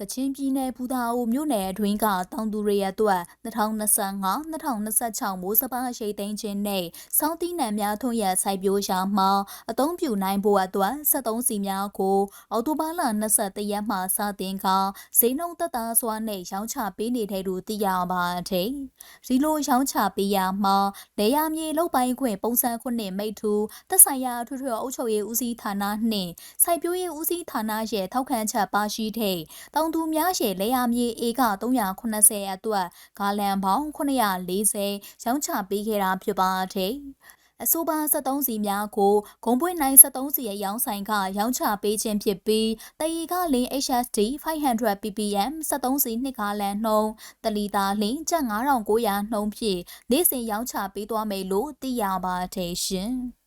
ကချင်ပြည်နယ်ပူတာအိုမြို့နယ်အတွင်းကတောင်သူတွေအတွက်2025-2026မိုးစပါးရှိတ်သိမ်းခြင်းနဲ့စောင်းတီးနှံများထွန်းရစိုက်ပျိုးရာမှာအသုံးပြုနိုင်ဖို့အတွက်73စီများကိုအော်တိုဘာလ21ရက်မှစတင်ကဈေးနှုန်းသက်သာစွာနဲ့ရောင်းချပေးနေတဲ့သူသိရပါတယ်။ဒီလိုရောင်းချပေးရမှာလေယာမြေလောက်ပိုင်းခွင့်ပုံစံခုနှစ်မိတ်ထူသက်ဆိုင်ရာအထွေထွေအုပ်ချုပ်ရေးဦးစီးဌာနနှင့်စိုက်ပျိုးရေးဦးစီးဌာနရဲ့ထောက်ခံချက်ပါရှိတဲ့တောင်သူများရဲ့လေယာမြေဧက380အတွက်ဂါလန်ပေါင်း940ရောင်းချပေးခဲ့တာဖြစ်ပါတယ်။အဆိုပါ73စီများကိုဂုံပွင့်နိုင်73စီရဲ့ရောင်းဆိုင်ကရောင်းချပေးခြင်းဖြစ်ပြီးတရီကလင်း HSD 500 ppm 73စီနှစ်ကားလန်နှုံးတလီတာလင်းကျပ်9900နှုံးဖြင့်နေ့စဉ်ရောင်းချပေးသွားမယ်လို့သိရပါတယ်ရှင်။